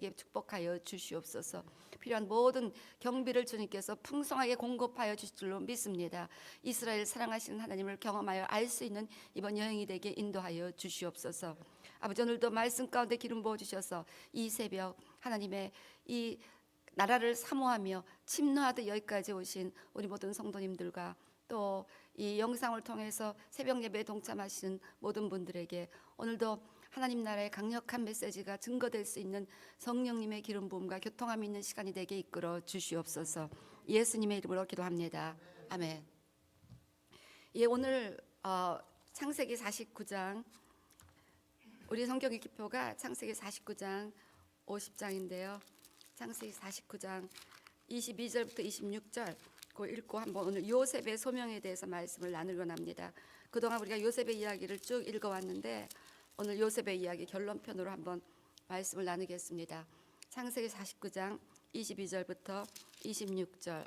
되게 축복하여 주시옵소서. 필요한 모든 경비를 주님께서 풍성하게 공급하여 주실 줄로 믿습니다. 이스라엘 사랑하시는 하나님을 경험하여 알 수 있는 이번 여행이 되게 인도하여 주시옵소서. 아버지 오늘도 말씀 가운데 기름 부어 주셔서 이 새벽 하나님의 이 나라를 사모하며 침노하듯 여기까지 오신 우리 모든 성도님들과 또 이 영상을 통해서 새벽 예배에 동참하시는 모든 분들에게 오늘도 하나님 나라의 강력한 메시지가 증거될 수 있는 성령님의 기름 부음과 교통함이 있는 시간이 되게 이끌어 주시옵소서. 예수님의 이름으로 기도합니다. 아멘. 예, 오늘 어, 창세기 49장 우리 성경 읽기표가 창세기 49장 50장인데요. 창세기 49장 22절부터 26절 그 읽고 한번 오늘 요셉의 소명에 대해서 말씀을 나누려 합니다. 그동안 우리가 요셉의 이야기를 쭉 읽어왔는데 오늘 요셉의 이야기 결론편으로 한번 말씀을 나누겠습니다. 창세기 49장 22절부터 26절.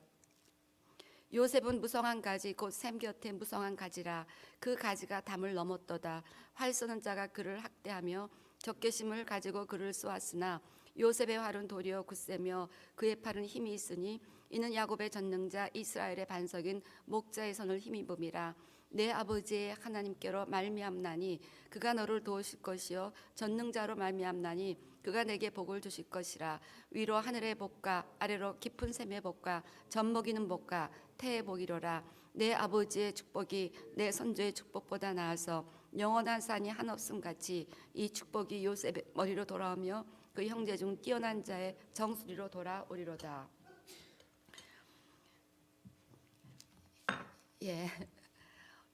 요셉은 무성한 가지 곧 샘 곁에 무성한 가지라. 그 가지가 담을 넘었도다. 활 쏘는 자가 그를 학대하며 적개심을 가지고 그를 쏘았으나 요셉의 활은 도리어 굳세며 그의 팔은 힘이 있으니 이는 야곱의 전능자 이스라엘의 반석인 목자의 손을 힘입음이라 내 아버지의 하나님께로 말미암나니 그가 너를 도우실 것이요 전능자로 말미암나니 그가 내게 복을 주실 것이라 위로 하늘의 복과 아래로 깊은 샘의 복과 젖 먹이는 복과 태의 복이로라 내 아버지의 축복이 내 선조의 축복보다 나아서 영원한 산이 한없음 같이 이 축복이 요셉의 머리로 돌아오며 그 형제 중 뛰어난 자의 정수리로 돌아오리로다. 예.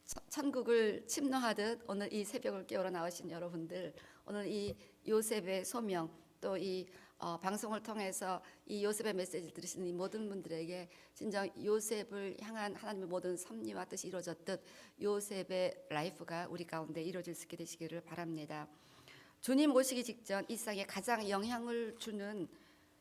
천- 천국을 침노하듯 오늘 이 새벽을 깨우러 나오신 여러분들 오늘 이 요셉의 소명 또이 어, 방송을 통해서 이 요셉의 메시지를 들으시는 이 모든 분들에게 진정 요셉을 향한 하나님의 모든 섭리와 뜻이 이루어졌듯 요셉의 라이프가 우리 가운데 이루어질 수 있게 되시기를 바랍니다. 주님 오시기 직전 이 세상에 가장 영향을 주는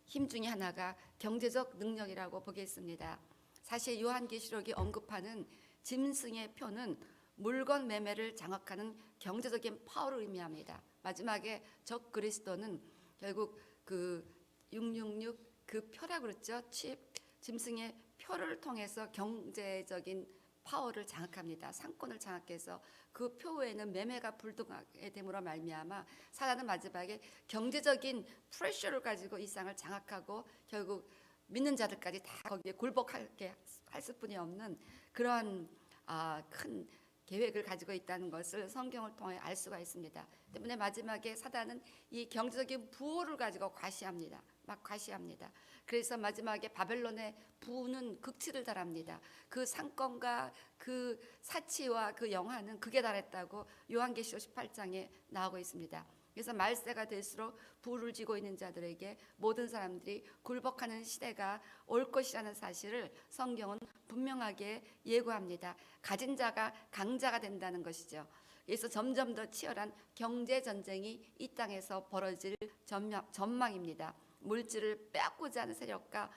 힘 중에 하나가 경제적 능력이라고 보겠습니다. 사실 요한계시록이 언급하는 짐승의 표는 물건 매매를 장악하는 경제적인 파워를 의미합니다. 마지막에 적 그리스도는 결국 그 666 그 표라 그랬죠. 칩 짐승의 표를 통해서 경제적인 파워를 장악합니다. 상권을 장악해서 그 표에는 매매가 불등하게 됨으로 말미암아 사단은 마지막에 경제적인 프레셔를 가지고 이 상을 장악하고 결국 믿는 자들까지 다 거기에 굴복하게 할 수뿐이 없는 그러한 아, 큰 계획을 가지고 있다는 것을 성경을 통해 알 수가 있습니다. 때문에 마지막에 사단은 이 경제적인 부호를 가지고 과시합니다. 막 과시합니다. 그래서 마지막에 바벨론의 부는 극치를 달합니다. 그 상권과 그 사치와 그 영화는 극에 달했다고 요한계시록 18장에 나오고 있습니다. 그래서 말세가 될수록 부를 쥐고 있는 자들에게 모든 사람들이 굴복하는 시대가 올 것이라는 사실을 성경은 분명하게 예고합니다. 가진 자가 강자가 된다는 것이죠. 그래서 점점 더 치열한 경제 전쟁이 이 땅에서 벌어질 전망, 전망입니다. 물질을 빼앗고자 하는 세력과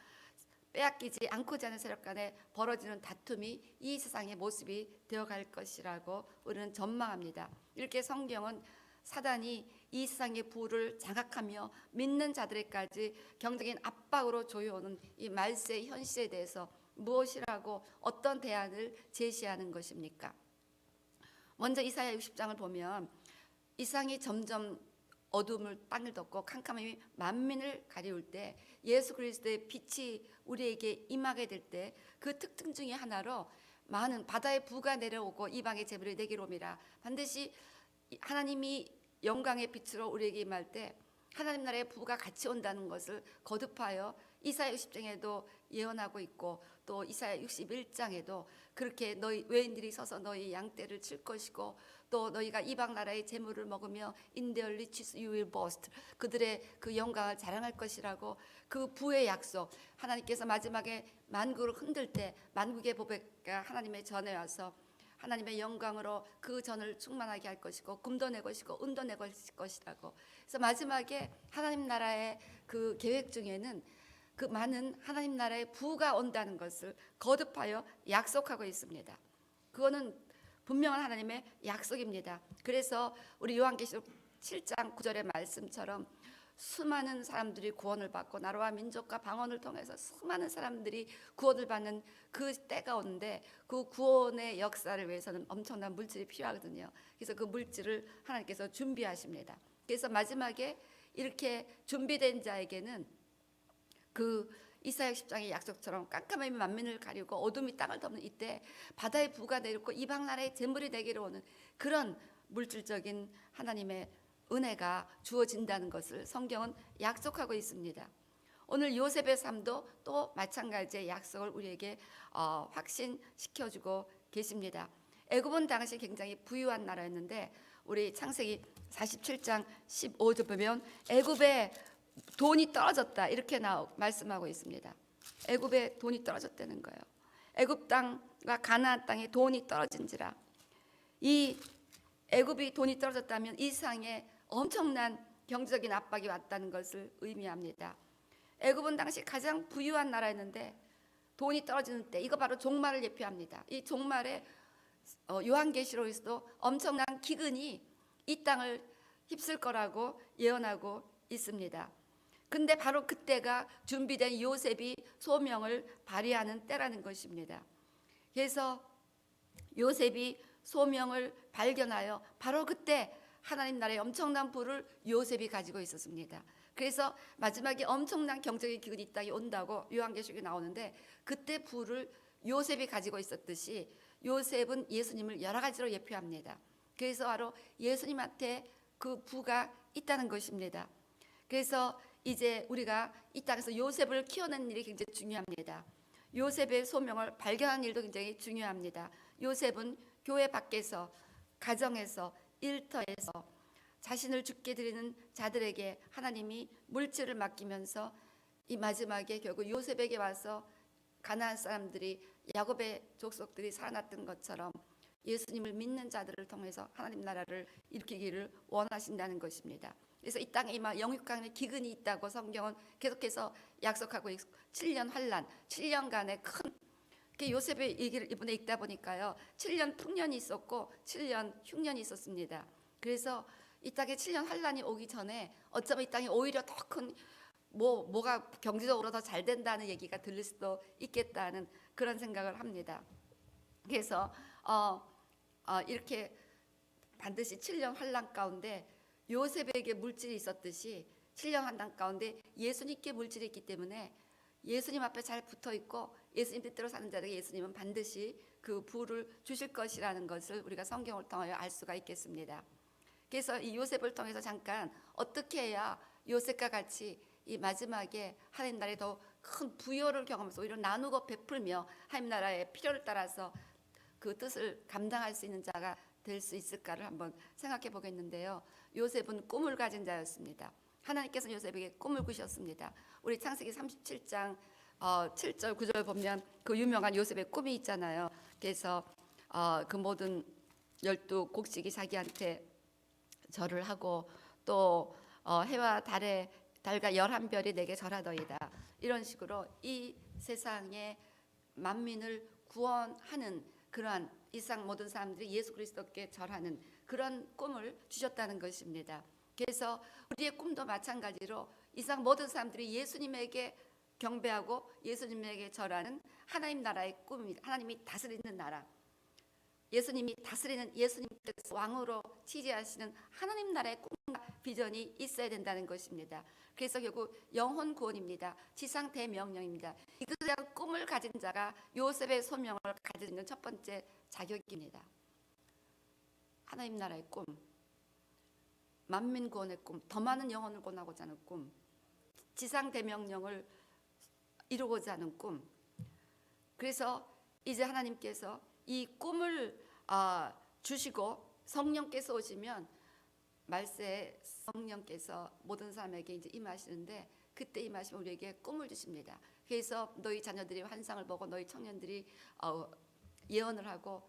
빼앗기지 않고자 하는 세력 간에 벌어지는 다툼이 이 세상의 모습이 되어갈 것이라고 우리는 전망합니다. 이렇게 성경은 사단이 이 세상의 부를 장악하며 믿는 자들에까지 경제적인 압박으로 조여오는 이 말세 현실에 대해서 무엇이라고 어떤 대안을 제시하는 것입니까? 먼저 이사야 60장을 보면 이 세상이 점점 어둠을 땅을 덮고 캄캄함이 만민을 가리울 때 예수 그리스도의 빛이 우리에게 임하게 될 때 그 특징 중에 하나로 많은 바다의 부가 내려오고 이방의 재물이 내기로 옵니다. 반드시 하나님이 영광의 빛으로 우리에게 임할 때 하나님 나라의 부가 같이 온다는 것을 거듭하여 이사야 60장에도 예언하고 있고 또 이사야 61장에도 그렇게 너희 외인들이 서서 너희 양떼를 칠 것이고 또 너희가 이방 나라의 재물을 먹으며 riches you will boast. 그들의 그 영광을 자랑할 것이라고 그 부의 약속. 하나님께서 마지막에 만국을 흔들 때 만국의 보배가 하나님의 전에 와서 하나님의 영광으로 그 전을 충만하게 할 것이고 금도 내 것이고 은도 내 것이라고 그래서 마지막에 하나님 나라의 그 계획 중에는 그 많은 하나님 나라의 부가 온다는 것을 거듭하여 약속하고 있습니다. 그거는 분명한 하나님의 약속입니다. 그래서 우리 요한계시록 7장 9절의 말씀처럼 수많은 사람들이 구원을 받고 나라와 민족과 방언을 통해서 수많은 사람들이 구원을 받는 그 때가 오는데 그 구원의 역사를 위해서는 엄청난 물질이 필요하거든요. 그래서 그 물질을 하나님께서 준비하십니다. 그래서 마지막에 이렇게 준비된 자에게는 그 이사야 10장의 약속처럼 깜깜함이 만민을 가리고 어둠이 땅을 덮는 이때 바다의 부가 내렸고 이방 나라의 재물이 내게로 오는 그런 물질적인 하나님의 은혜가 주어진다는 것을 성경은 약속하고 있습니다. 오늘 요셉의 삶도 또 마찬가지의 약속을 우리에게 어, 확신시켜주고 계십니다. 애굽은 당시 굉장히 부유한 나라였는데 우리 창세기 47장 15절 보면 애굽에 돈이 떨어졌다 이렇게 나 말씀하고 있습니다. 애굽에 돈이 떨어졌다는 거예요. 애굽 땅과 가나안 땅에 돈이 떨어진지라 이 애굽이 돈이 떨어졌다면 이상의 엄청난 경제적인 압박이 왔다는 것을 의미합니다. 애굽은 당시 가장 부유한 나라였는데 돈이 떨어지는 때 이거 바로 종말을 예표합니다. 이 종말에 어, 요한계시록에서도 엄청난 기근이 이 땅을 휩쓸 거라고 예언하고 있습니다. 근데 바로 그때가 준비된 요셉이 소명을 발휘하는 때라는 것입니다. 그래서 요셉이 소명을 발견하여 바로 그때 하나님 나라의 엄청난 부를 요셉이 가지고 있었습니다. 그래서 마지막에 엄청난 경제적인 기근이 이 땅에 온다고 요한계시록에 나오는데 그때 부를 요셉이 가지고 있었듯이 요셉은 예수님을 여러 가지로 예표합니다. 그래서 바로 예수님한테 그 부가 있다는 것입니다. 그래서 이제 우리가 이 땅에서 요셉을 키워낸 일이 굉장히 중요합니다. 요셉의 소명을 발견하는 일도 굉장히 중요합니다. 요셉은 교회 밖에서 가정에서 일터에서 자신을 죽게 드리는 자들에게 하나님이 물질을 맡기면서 이 마지막에 결국 요셉에게 와서 가나안 사람들이 야곱의 족속들이 살아났던 것처럼 예수님을 믿는 자들을 통해서 하나님 나라를 일으키기를 원하신다는 것입니다. 그래서 이 땅에 이마 영육간의 기근이 있다고 성경은 계속해서 약속하고 있고 7년 환란, 7년간의 큰 요셉의 얘기를 이번에 읽다 보니까요. 7년 풍년이 있었고 7년 흉년이 있었습니다. 그래서 이 땅에 7년 환란이 오기 전에 어쩌면 이 땅이 오히려 더 큰 뭐 뭐가 경제적으로 더 잘 된다는 얘기가 들릴 수도 있겠다는 그런 생각을 합니다. 그래서 어, 어 이렇게 반드시 7년 환란 가운데 요셉에게 물질이 있었듯이 7년 환란 가운데 예수님께 물질이 있기 때문에 예수님 앞에 잘 붙어 있고 예수님 뜻대로 사는 자들에게 예수님은 반드시 그 부를 주실 것이라는 것을 우리가 성경을 통하여 알 수가 있겠습니다. 그래서 이 요셉을 통해서 잠깐 어떻게 해야 요셉과 같이 이 마지막에 하나님 나라에 더 큰 부여를 경험해서 오히려 나누고 베풀며 하나님 나라의 필요를 따라서 그 뜻을 감당할 수 있는 자가 될 수 있을까를 한번 생각해 보겠는데요. 요셉은 꿈을 가진 자였습니다. 하나님께서 요셉에게 꿈을 꾸셨습니다. 우리 창세기 37장 어, 7절 9절 보면 그 유명한 요셉의 꿈이 있잖아요. 그래서 어, 그 모든 열두 곡식이 자기한테 절을 하고 또 어, 해와 달에 달과 열한 별이 내게 절하더이다. 이런 식으로 이 세상의 만민을 구원하는 그러한 이상 모든 사람들이 예수 그리스도께 절하는 그런 꿈을 주셨다는 것입니다. 그래서 우리의 꿈도 마찬가지로 이상 모든 사람들이 예수님에게 경배하고 예수님에게 절하는 하나님 나라의 꿈입니다. 하나님이 다스리는 나라. 예수님이 다스리는 예수님께서 왕으로 취재하시는 하나님 나라의 꿈과 비전이 있어야 된다는 것입니다. 그래서 결국 영혼 구원입니다. 지상 대명령입니다. 이것에 꿈을 가진 자가 요셉의 소명을 가지는 첫 번째 자격입니다. 하나님 나라의 꿈, 만민 구원의 꿈, 더 많은 영혼을 구원하고자 하는 꿈, 지상 대명령을 이루고자 하는 꿈. 그래서 이제 하나님께서 이 꿈을 아, 주시고 성령께서 오시면 말세 성령께서 모든 사람에게 이제 임하시는데 그때 임하시면 우리에게 꿈을 주십니다. 그래서 너희 자녀들이 환상을 보고 너희 청년들이 어, 예언을 하고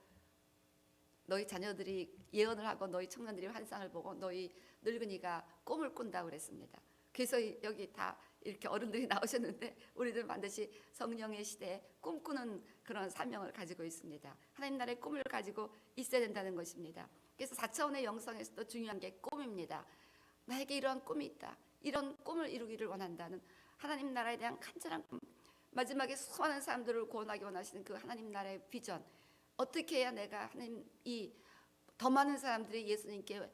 너희 자녀들이 예언을 하고 너희 청년들이 환상을 보고 너희 늙은이가 꿈을 꾼다고 그랬습니다. 그래서 여기 다 이렇게 어른들이 나오셨는데 우리들 반드시 성령의 시대에 꿈꾸는 그런 사명을 가지고 있습니다. 하나님 나라의 꿈을 가지고 있어야 된다는 것입니다. 그래서 4차원의 영성에서도 중요한 게 꿈입니다. 나에게 이러한 꿈이 있다. 이런 꿈을 이루기를 원한다는 하나님 나라에 대한 간절한 꿈 마지막에 수많은 사람들을 구원하기 원하시는 그 하나님 나라의 비전 어떻게 해야 내가 하나님 이 더 많은 사람들이 예수님께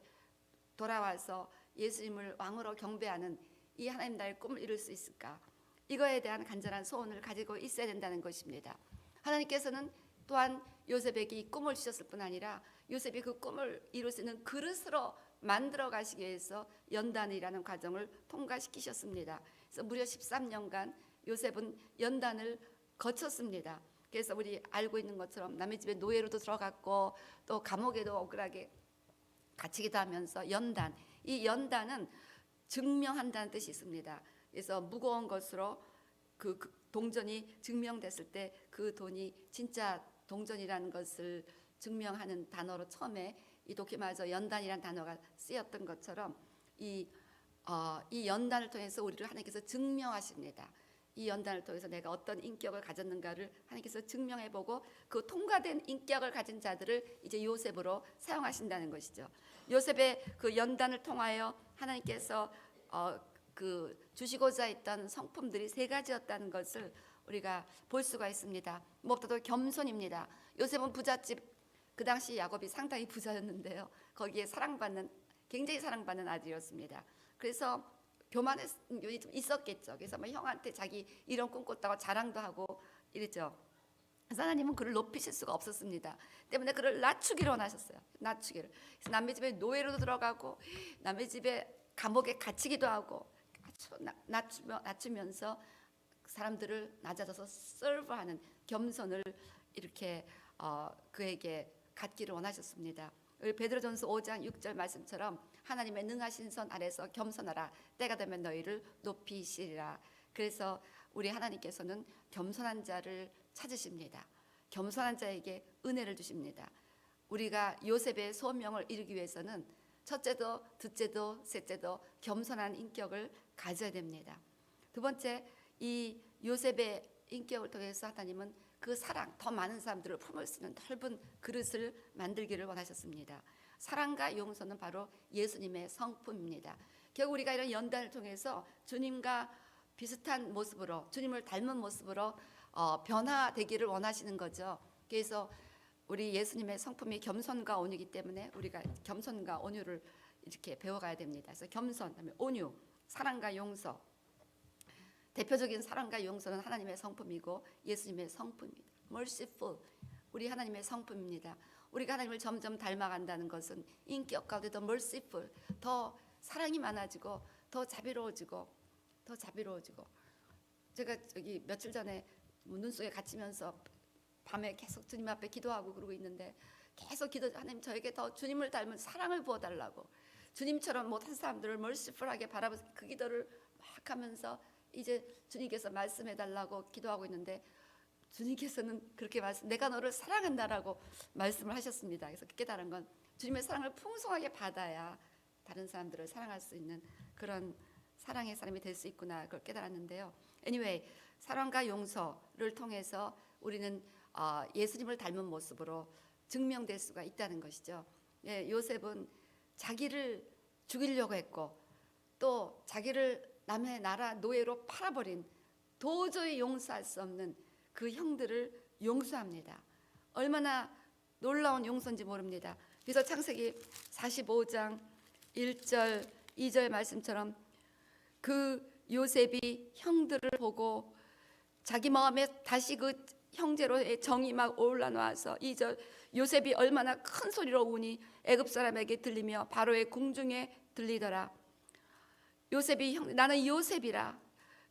돌아와서 예수님을 왕으로 경배하는 이 하나님 나라의 꿈을 이룰 수 있을까? 이거에 대한 간절한 소원을 가지고 있어야 된다는 것입니다. 하나님께서는 또한 요셉에게 이 꿈을 주셨을 뿐 아니라 요셉이 그 꿈을 이룰 수 있는 그릇으로 만들어 가시기 위해서 연단이라는 과정을 통과시키셨습니다. 그래서 무려 13년간 요셉은 연단을 거쳤습니다. 그래서 우리 알고 있는 것처럼 남의 집에 노예로도 들어갔고 또 감옥에도 억울하게 갇히기도 하면서 연단 이 연단은 증명한다는 뜻이 있습니다. 그래서 무거운 것으로 그, 그 동전이 증명됐을 때 그 돈이 진짜 동전이라는 것을 증명하는 단어로 처음에 이 도키마저 연단이라는 단어가 쓰였던 것처럼 이, 어, 이 연단을 통해서 우리를 하나님께서 증명하십니다. 이 연단을 통해서 내가 어떤 인격을 가졌는가를 하나님께서 증명해 보고 그 통과된 인격을 가진 자들을 이제 요셉으로 사용하신다는 것이죠. 요셉의 그 연단을 통하여 하나님께서 어, 그 주시고자 했던 성품들이 세 가지였다는 것을 우리가 볼 수가 있습니다. 무엇보다도 겸손입니다. 요셉은 부잣집 그 당시 야곱이 상당히 부자였는데요. 거기에 사랑받는 굉장히 사랑받는 아들이었습니다. 그래서 교만의 요인이 좀 있었겠죠. 그래서 뭐 형한테 자기 이런 꿈 꿨다고 자랑도 하고 이랬죠. 하나님은 그를 높이실 수가 없었습니다. 때문에 그를 낮추기로 원하셨어요. 낮추기를. 그래서 남의 집에 노예로도 들어가고 남의 집에 감옥에 갇히기도 하고 낮추며, 낮추면서 사람들을 낮아져서 서브하는 겸손을 이렇게 어, 그에게 갖기를 원하셨습니다. 베드로전서 5장 6절 말씀처럼 하나님의 능하신 손 아래서 겸손하라 때가 되면 너희를 높이시리라. 그래서 우리 하나님께서는 겸손한 자를 찾으십니다. 겸손한 자에게 은혜를 주십니다. 우리가 요셉의 소명을 이루기 위해서는 첫째도 둘째도 셋째도 겸손한 인격을 가져야 됩니다. 두 번째 이 요셉의 인격을 통해서 하나님은 그 사랑 더 많은 사람들을 품을 수 있는 넓은 그릇을 만들기를 원하셨습니다. 사랑과 용서는 바로 예수님의 성품입니다. 결국 우리가 이런 연단을 통해서 주님과 비슷한 모습으로 주님을 닮은 모습으로 어, 변화되기를 원하시는 거죠. 그래서 우리 예수님의 성품이 겸손과 온유이기 때문에 우리가 겸손과 온유를 이렇게 배워가야 됩니다. 그래서 겸손, 그다음에 온유, 사랑과 용서. 대표적인 사랑과 용서는 하나님의 성품이고 예수님의 성품입니다. merciful, 우리 하나님의 성품입니다. 우리가 하나님을 점점 닮아간다는 것은 인격 가운데 더 merciful, 더 사랑이 많아지고 더 자비로워지고 더 자비로워지고. 제가 저기 며칠 전에 눈 속에 갇히면서 밤에 계속 주님 앞에 기도하고 그러고 있는데 계속 기도 하나님 저에게 더 주님을 닮은 사랑을 부어 달라고. 주님처럼 못한 사람들을 멀시풀하게 바라보면서 그 기도를 막 하면서 이제 주님께서 말씀해 달라고 기도하고 있는데 주님께서는 그렇게 말씀 내가 너를 사랑한다라고 말씀을 하셨습니다. 그래서 깨달은 건 주님의 사랑을 풍성하게 받아야 다른 사람들을 사랑할 수 있는 그런 사랑의 사람이 될 수 있구나 그걸 깨달았는데요. anyway 사랑과 용서를 통해서 우리는 어, 예수님을 닮은 모습으로 증명될 수가 있다는 것이죠. 예, 요셉은 자기를 죽이려고 했고 또 자기를 남의 나라 노예로 팔아버린 도저히 용서할 수 없는 그 형들을 용서합니다. 얼마나 놀라운 용서인지 모릅니다. 그래서 창세기 45장 1절 2절 말씀처럼 그 요셉이 형들을 보고 자기 마음에 다시 그 형제로의 정이 막 올라와서 이저 요셉이 얼마나 큰 소리로 우니 애굽 사람에게 들리며 바로의 궁중에 들리더라. 요셉이 형 나는 요셉이라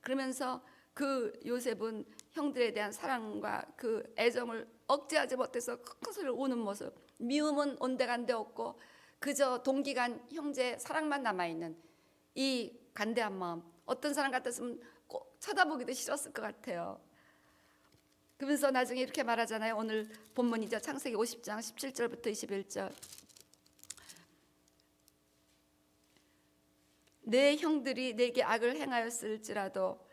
그러면서 그 요셉은 형들에 대한 사랑과 그 애정을 억제하지 못해서 큰 소리로 우는 모습 미움은 온데간데 없고 그저 동기간 형제 사랑만 남아 있는 이 간대한 마음 어떤 사람 같았으면 꼭 쳐다보기도 싫었을 것 같아요. 그러면서 나중에 이렇게 말하잖아요. 오늘 본문이죠. 창세기 50장 17절부터 21절. 내 형들이 내게 악을 행하였을지라도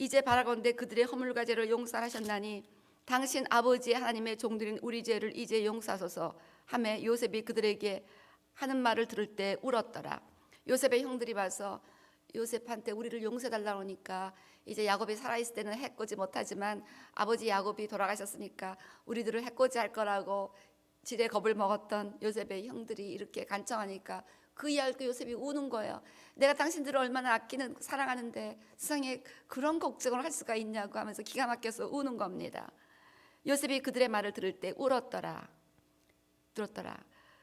이제 바라건대 그들의 허물과 죄를 용서하셨나니 당신 아버지의 하나님의 종들인 우리 죄를 이제 용서하소서 하매 요셉이 그들에게 하는 말을 들을 때 울었더라. 요셉의 형들이 봐서 요셉한테 우리를 용서해 달라고 하니까 이제 야곱이 살아 있을 때는 해코지 못하지만 아버지 야곱이 돌아가셨으니까 우리들을 해코지 할 거라고 지레 겁을 먹었던 요셉의 형들이 이렇게 간청하니까 그 이야기를 그 요셉이 우는 거예요. 내가 당신들을 얼마나 아끼는 사랑하는데 세상에 그런 걱정을 할 수가 있냐고 하면서 기가 막혀서 우는 겁니다. 요셉이 그들의 말을 들을 때 울었더라. 들었더라.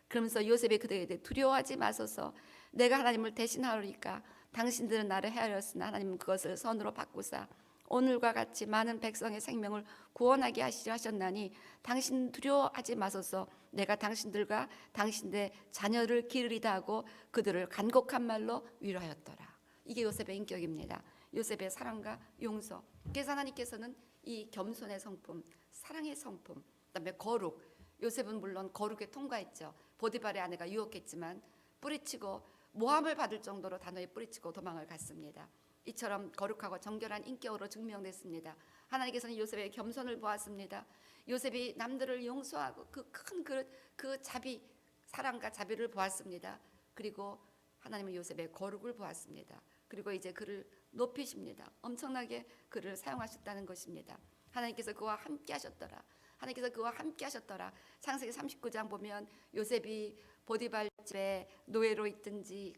그러면서 요셉이 그들에게 두려워하지 마소서. 내가 하나님을 대신하리까 당신들은 나를 헤아렸으나 하나님은 그것을 선으로 바꾸사 오늘과 같이 많은 백성의 생명을 구원하게 하시려 하셨나니 당신 두려워하지 마소서. 내가 당신들과 당신의 자녀를 기르리다 하고 그들을 간곡한 말로 위로하였더라. 이게 요셉의 인격입니다. 요셉의 사랑과 용서. 그래서 하나님께서는 이 겸손의 성품, 사랑의 성품, 그다음에 거룩. 요셉은 물론 거룩에 통과했죠. 보디발의 아내가 유혹했지만 뿌리치고 모함을 받을 정도로 단호히 뿌리치고 도망을 갔습니다. 이처럼 거룩하고 정결한 인격으로 증명됐습니다. 하나님께서는 요셉의 겸손을 보았습니다. 요셉이 남들을 용서하고 그 큰그그 자비 사랑과 자비를 보았습니다. 그리고 하나님은 요셉의 거룩을 보았습니다. 그리고 이제 그를 높이십니다. 엄청나게 그를 사용하셨다는 것입니다. 하나님께서 그와 함께 하셨더라. 하나님께서 그와 함께 하셨더라. 창세기 39장 보면 요셉이 보디발 집에 노예로 있든지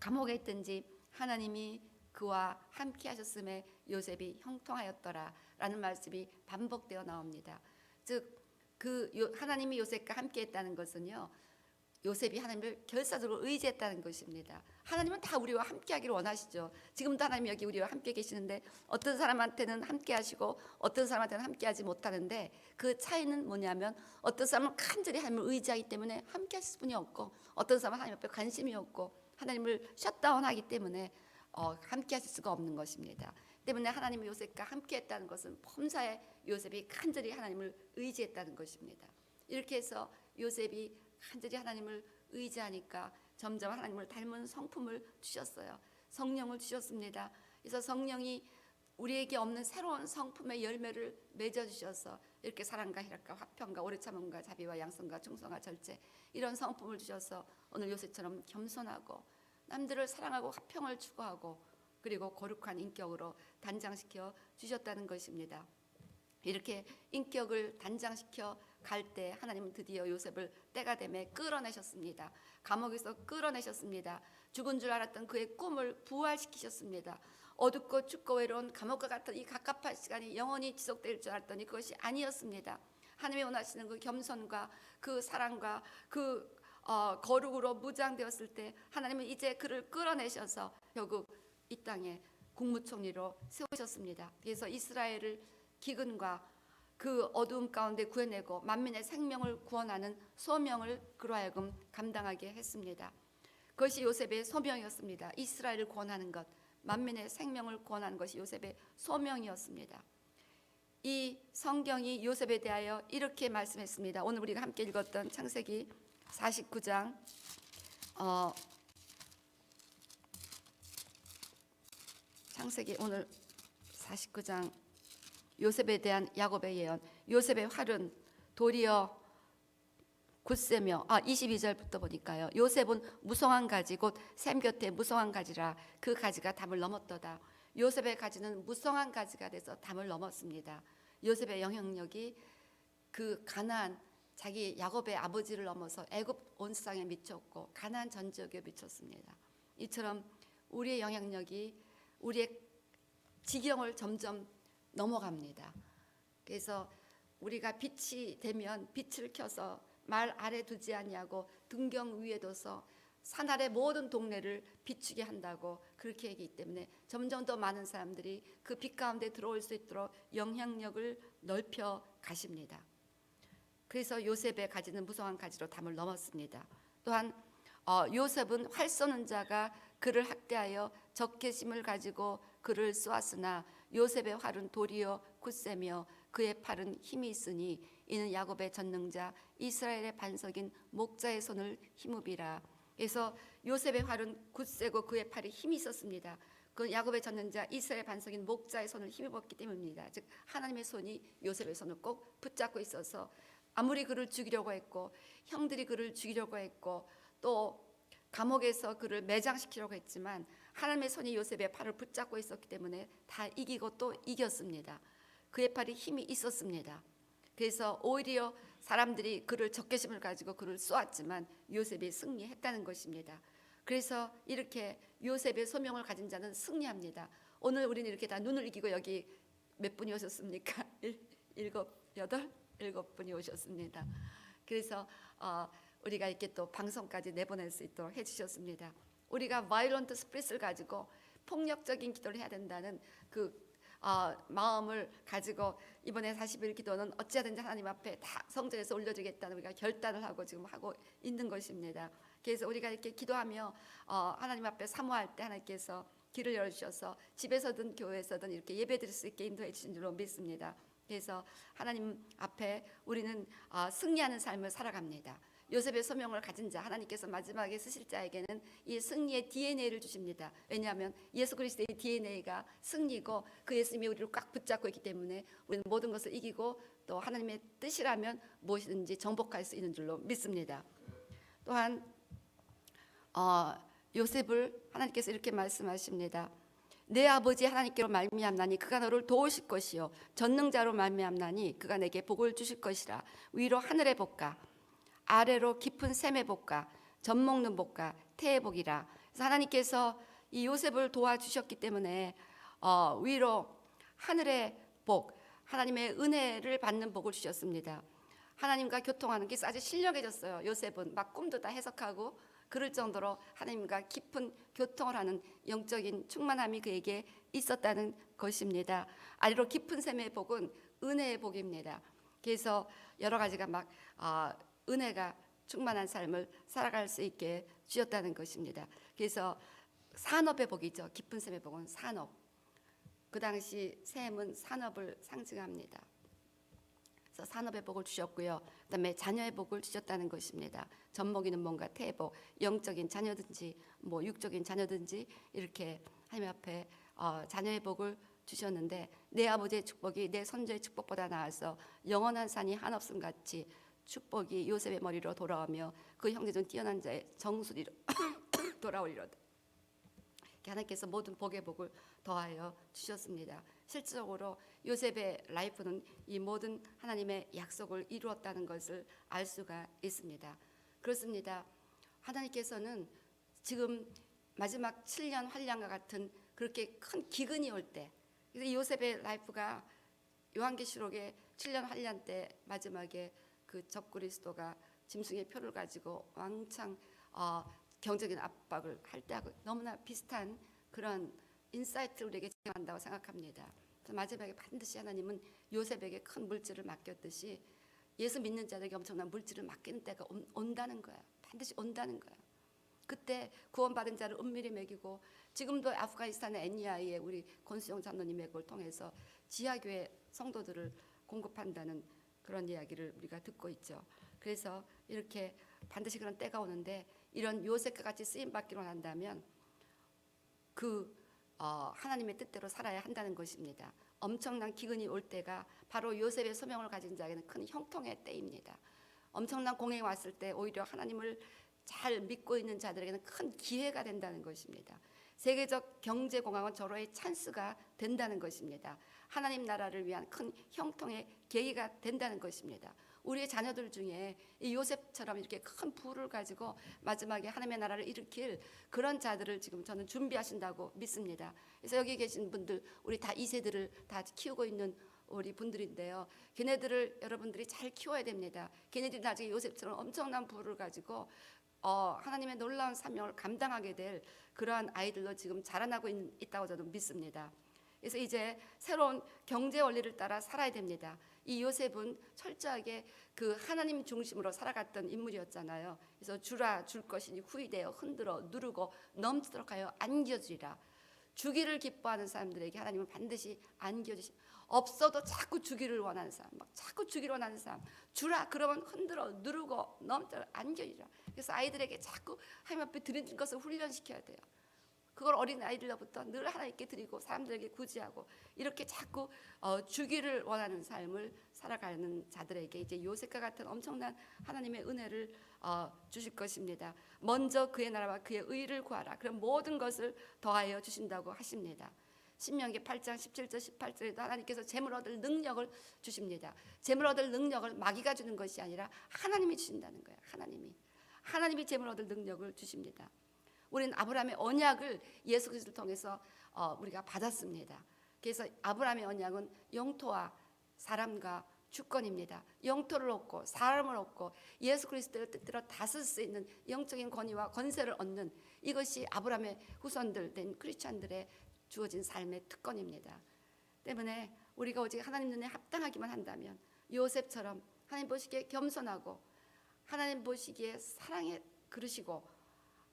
감옥에 있든지 하나님이 그와 함께 하셨음에 요셉이 형통하였더라라는 말씀이 반복되어 나옵니다. 즉 그 하나님이 요셉과 함께 했다는 것은요. 요셉이 하나님을 결사적으로 의지했다는 것입니다. 하나님은 다 우리와 함께 하기를 원하시죠. 지금도 하나님 여기 우리와 함께 계시는데 어떤 사람한테는 함께 하시고 어떤 사람한테는 함께 하지 못하는데 그 차이는 뭐냐면 어떤 사람은 간절히 하나님을 의지하기 때문에 함께 하실 분이 없고 어떤 사람은 하나님 앞에 관심이 없고 하나님을 셧다운하기 때문에 어, 함께 하실 수가 없는 것입니다. 때문에 하나님이 요셉과 함께 했다는 것은 범사에 요셉이 간절히 하나님을 의지했다는 것입니다. 이렇게 해서 요셉이 간절히 하나님을 의지하니까 점점 하나님을 닮은 성품을 주셨어요. 성령을 주셨습니다. 그래서 성령이 우리에게 없는 새로운 성품의 열매를 맺어 주셔서 이렇게 사랑과 희락과 화평과 오래 참음과 자비와 양성과 충성과 절제 이런 성품을 주셔서 오늘 요셉처럼 겸손하고 남들을 사랑하고 화평을 추구하고 그리고 거룩한 인격으로 단장시켜 주셨다는 것입니다. 이렇게 인격을 단장시켜 갈 때 하나님은 드디어 요셉을 때가 되매 끌어내셨습니다. 감옥에서 끌어내셨습니다. 죽은 줄 알았던 그의 꿈을 부활시키셨습니다. 어둡고 춥고 외로운 감옥과 같은 이 갑갑한 시간이 영원히 지속될 줄 알았더니 그것이 아니었습니다. 하나님이 원하시는 그 겸손과 그 사랑과 그 어, 거룩으로 무장되었을 때 하나님은 이제 그를 끌어내셔서 결국 이 땅에 국무총리로 세우셨습니다. 그래서 이스라엘을 기근과 그 어두움 가운데 구해내고 만민의 생명을 구원하는 소명을 그로 하여금 감당하게 했습니다. 그것이 요셉의 소명이었습니다. 이스라엘을 구원하는 것, 만민의 생명을 구원하는 것이 요셉의 소명이었습니다. 이 성경이 요셉에 대하여 이렇게 말씀했습니다. 오늘 우리가 함께 읽었던 창세기 49장 어, 창세기 오늘 49장 요셉에 대한 야곱의 예언. 요셉의 활은 도리어 굳세며 아 22절부터 보니까요. 요셉은 무성한 가지 곧 샘 곁에 무성한 가지라 그 가지가 담을 넘었도다. 요셉의 가지는 무성한 가지가 돼서 담을 넘었습니다. 요셉의 영향력이 그 가나안 자기 야곱의 아버지를 넘어서 애굽 온 세상에 미쳤고 가나안 전 지역에 미쳤습니다. 이처럼 우리의 영향력이 우리의 지경을 점점 넘어갑니다. 그래서 우리가 빛이 되면 빛을 켜서 말 아래 두지 아니하고 등경 위에 둬서 산 아래 모든 동네를 비추게 한다고 그렇게 얘기하기 때문에 점점 더 많은 사람들이 그 빛 가운데 들어올 수 있도록 영향력을 넓혀 가십니다. 그래서 요셉의 가지는 무성한 가지로 담을 넘었습니다. 또한 어, 요셉은 활 쏘는 자가 그를 학대하여 적개심을 가지고 그를 쏘았으나 요셉의 활은 도리어 굳세며 그의 팔은 힘이 있으니 이는 야곱의 전능자 이스라엘의 반석인 목자의 손을 힘읍이라. 그래서 요셉의 활은 굳세고 그의 팔이 힘이 있었습니다. 그 야곱의 전능자 이스라엘 반석인 목자의 손을 힘입었기 때문입니다. 즉 하나님의 손이 요셉의 손을 꼭 붙잡고 있어서 아무리 그를 죽이려고 했고 형들이 그를 죽이려고 했고 또 감옥에서 그를 매장시키려고 했지만 하나님의 손이 요셉의 팔을 붙잡고 있었기 때문에 다 이기고 또 이겼습니다. 그의 팔에 힘이 있었습니다. 그래서 오히려 사람들이 그를 적개심을 가지고 그를 쏘았지만 요셉이 승리했다는 것입니다. 그래서 이렇게 요셉의 소명을 가진 자는 승리합니다. 오늘 우리는 이렇게 다 눈을 이기고 여기 몇 분이 오셨습니까? 일, 일곱, 여덟, 일곱 분이 오셨습니다. 그래서 어, 우리가 이렇게 또 방송까지 내보낼 수 있도록 해주셨습니다. 우리가 바이런트 스피릿을 가지고 폭력적인 기도를 해야 된다는 그 어, 마음을 가지고 이번에 40일 기도는 어찌하든지 하나님 앞에 다 성전에서 올려주겠다는 우리가 결단을 하고 지금 하고 있는 것입니다. 그래서 우리가 이렇게 기도하며 어, 하나님 앞에 사모할 때 하나님께서 길을 열어주셔서 집에서든 교회에서든 이렇게 예배드릴 수 있게 인도해 주신 줄로 믿습니다. 그래서 하나님 앞에 우리는 어, 승리하는 삶을 살아갑니다. 요셉의 소명을 가진 자 하나님께서 마지막에 쓰실 자에게는 이 승리의 DNA를 주십니다. 왜냐하면 예수 그리스도의 DNA가 승리고 그 예수님이 우리를 꽉 붙잡고 있기 때문에 우리는 모든 것을 이기고 또 하나님의 뜻이라면 무엇이든지 정복할 수 있는 줄로 믿습니다. 또한 어, 요셉을 하나님께서 이렇게 말씀하십니다. 내 아버지 하나님께로 말미암나니 그가 너를 도우실 것이요 전능자로 말미암나니 그가 내게 복을 주실 것이라 위로 하늘의 복과 아래로 깊은 샘의 복과 젖 먹는 복과 태의 복이라 그래서 하나님께서 이 요셉을 도와주셨기 때문에 어, 위로 하늘의 복 하나님의 은혜를 받는 복을 주셨습니다. 하나님과 교통하는 게 아주 신령해졌어요. 요셉은 막 꿈도 다 해석하고 그럴 정도로 하나님과 깊은 교통을 하는 영적인 충만함이 그에게 있었다는 것입니다. 아래로 깊은 샘의 복은 은혜의 복입니다. 그래서 여러 가지가 막 아, 은혜가 충만한 삶을 살아갈 수 있게 주셨다는 것입니다. 그래서 산업의 복이죠. 깊은 샘의 복은 산업. 그 당시 샘은 산업을 상징합니다. 그래서 산업의 복을 주셨고요. 그다음에 자녀의 복을 주셨다는 것입니다. 젖먹이는 뭔가 태복, 영적인 자녀든지 뭐 육적인 자녀든지 이렇게 하나님 앞에 어, 자녀의 복을 주셨는데 내 아버지의 축복이 내 선조의 축복보다 나아서 영원한 산이 한없음 같이 축복이 요셉의 머리로 돌아오며 그 형제 중 뛰어난 자의 정수리로 돌아오리로다. 하나님께서 모든 복의 복을 더하여 주셨습니다. 실질적으로 요셉의 라이프는 이 모든 하나님의 약속을 이루었다는 것을 알 수가 있습니다. 그렇습니다. 하나님께서는 지금 마지막 7년 환란과 같은 그렇게 큰 기근이 올 때, 요셉의 라이프가 요한계시록의 7년 환란 때 마지막에 그 적그리스도가 짐승의 표를 가지고 왕창 어, 경제적인 압박을 할 때하고 너무나 비슷한 그런 인사이트를 우리에게 제공한다고 생각합니다. 마지막에 반드시 하나님은 요셉에게 큰 물질을 맡겼듯이 예수 믿는 자들에게 엄청난 물질을 맡기는 때가 온- 온다는 거야. 반드시 온다는 거야. 그때 구원받은 자를 은밀히 먹이고 지금도 아프가니스탄의 NEI의 우리 권수영 장로님의 걸 통해서 지하교회 성도들을 공급한다는 그런 이야기를 우리가 듣고 있죠. 그래서 이렇게 반드시 그런 때가 오는데 이런 요셉과 같이 쓰임 받기로 한다면 그 어, 하나님의 뜻대로 살아야 한다는 것입니다. 엄청난 기근이 올 때가 바로 요셉의 소명을 가진 자에게는 큰 형통의 때입니다. 엄청난 공행이 왔을 때 오히려 하나님을 잘 믿고 있는 자들에게는 큰 기회가 된다는 것입니다. 세계적 경제 공황은 저로의 찬스가 된다는 것입니다. 하나님 나라를 위한 큰 형통의 계기가 된다는 것입니다. 우리의 자녀들 중에 이 요셉처럼 이렇게 큰 부를 가지고 마지막에 하나님의 나라를 일으킬 그런 자들을 지금 저는 준비하신다고 믿습니다. 그래서 여기 계신 분들 우리 다 이 세들을 다 키우고 있는 우리 분들인데요. 걔네들을 여러분들이 잘 키워야 됩니다. 걔네들이 나중에 요셉처럼 엄청난 부를 가지고 어, 하나님의 놀라운 사명을 감당하게 될 그러한 아이들로 지금 자라나고 있, 있다고 저는 믿습니다. 그래서 이제 새로운 경제 원리를 따라 살아야 됩니다. 이 요셉은 철저하게 그 하나님 중심으로 살아갔던 인물이었잖아요. 그래서 주라 줄 것이니 후이되어 흔들어 누르고 넘치도록 하여 안겨주리라. 주기를 기뻐하는 사람들에게 하나님은 반드시 안겨주시. 없어도 자꾸 주기를 원하는 사람, 막 자꾸 주기를 원하는 사람, 주라 그러면 흔들어 누르고 넘치도록 안겨주리라. 그래서 아이들에게 자꾸 하나님 앞에 드리는 것을 훈련시켜야 돼요. 그 그걸 어린 아이들로부터 늘 하나님께 드리고 사람들에게 구지하고 이렇게 자꾸 어, 주기를 원하는 삶을 살아가는 자들에게 이제 요셉과 같은 엄청난 하나님의 은혜를 어, 주실 것입니다. 먼저 그의 나라와 그의 의를 구하라. 그럼 모든 것을 더하여 주신다고 하십니다. 신명기 8장 17절 18절에도 하나님께서 재물 얻을 능력을 주십니다. 재물 얻을 능력을 마귀가 주는 것이 아니라 하나님이 주신다는 거예요. 하나님이 하나님이 재물 얻을 능력을 주십니다. 우리는 아브라함의 언약을 예수 그리스도를 통해서 어, 우리가 받았습니다. 그래서 아브라함의 언약은 영토와 사람과 주권입니다. 영토를 얻고 사람을 얻고 예수 그리스도의 뜻대로 다스릴 수 있는 영적인 권위와 권세를 얻는 이것이 아브라함의 후손들 된 크리스천들의 주어진 삶의 특권입니다. 때문에 우리가 오직 하나님 눈에 합당하기만 한다면 요셉처럼 하나님 보시기에 겸손하고 하나님 보시기에 사랑에 그르시고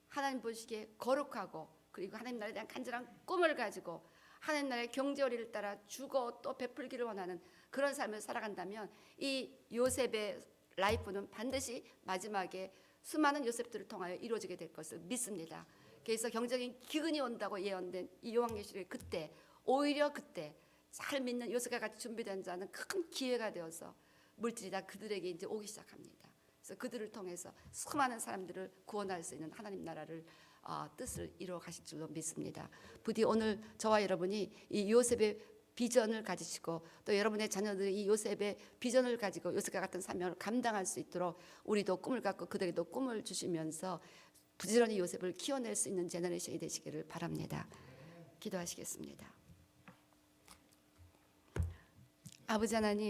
하나님 보시기에 거룩하고 그리고 하나님 나라에 대한 간절한 꿈을 가지고 하나님 나라의 경제원리를 따라 주고 또 베풀기를 원하는 그런 삶을 살아간다면 이 요셉의 라이프는 반드시 마지막에 수많은 요셉들을 통하여 이루어지게 될 것을 믿습니다. 그래서 경제적인 기근이 온다고 예언된 이 요한계시록의 그때 오히려 그때 잘 믿는 요셉과 같이 준비된 자는 큰 기회가 되어서 물질이 다 그들에게 이제 오기 시작합니다. 그래서 그들을 통해서 수많은 사람들을 구원할 수 있는 하나님 나라를 어, 뜻을 이루어 가실 줄로 믿습니다. 부디 오늘 저와 여러분이 이 요셉의 비전을 가지시고 또 여러분의 자녀들이 이 요셉의 비전을 가지고 요셉과 같은 사명을 감당할 수 있도록 우리도 꿈을 갖고 그들에게도 꿈을 주시면서 부지런히 요셉을 키워낼 수 있는 제너레이션이 되시기를 바랍니다. 기도하시겠습니다. 아버지 하나님